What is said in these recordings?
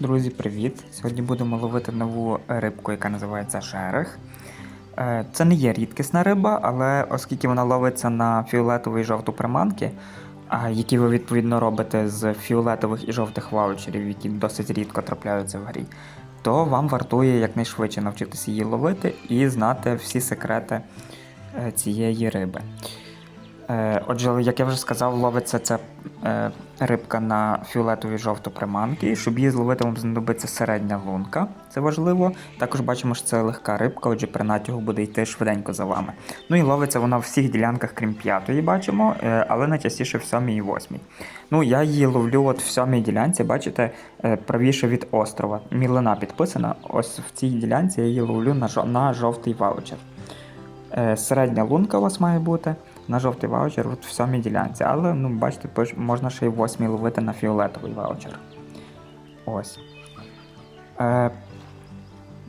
Друзі, привіт! Сьогодні будемо ловити нову рибку, яка називається жерех. Е, Це не є рідкісна риба, але оскільки вона ловиться на фіолетову і жовту приманки, які ви відповідно робите з фіолетових і жовтих ваучерів, які досить рідко трапляються в грі, то вам вартує якнайшвидше навчитися її ловити і знати всі секрети е, цієї риби. Е, Отже, як я вже сказав, ловиться ця е, рибка на фіолетові жовту приманки. Щоб її зловити, вам знадобиться середня лунка. Це важливо. Також бачимо, що це легка рибка, отже, при натягу буде йти швиденько за вами. Ну і ловиться вона в всіх ділянках, крім п'ятої, бачимо, е, але найчастіше в сьомій і восьмій. Ну, я її ловлю от в сьомій ділянці, бачите, правіше від острова. Мілина підписана. Ось в цій ділянці я її ловлю на, жовтий ваучер. Середня лунка у вас має бути на жовтий ваучер от в сьомій ділянці. Але, ну, бачите, можна ще й восьмій ловити на фіолетовий ваучер. Ось. Е,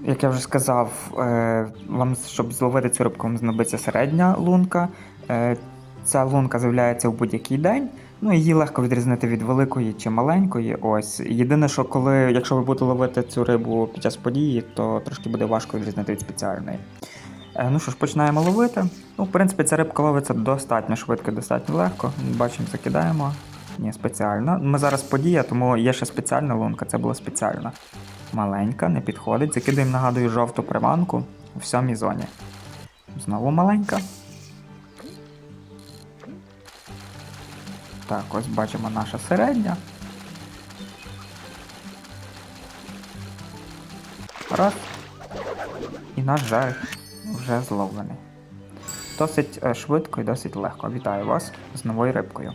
як я вже сказав, е, вам, щоб зловити цю рибку, вам знадобиться середня лунка. Е, ця лунка з'являється в будь-який день. Ну, її легко відрізнити від великої чи маленької. Ось. Єдине, що коли, якщо ви будете ловити цю рибу під час події, то трошки буде важко відрізнити від спеціальної. Е, Ну що ж, починаємо ловити. Ну, в принципі, ця рибка ловиться достатньо швидко, достатньо легко. Бачимо, закидаємо. Ні, спеціальна. Ми зараз подія, тому є ще спеціальна лунка, це була спеціальна. Маленька, не підходить. Закидаємо, нагадую, жовту приманку в сьомій зоні. Знову маленька. Так, ось бачимо наша середня. Раз. І наш жерех вже зловлений. Досить е, швидко і досить легко. Вітаю вас з новою рибкою.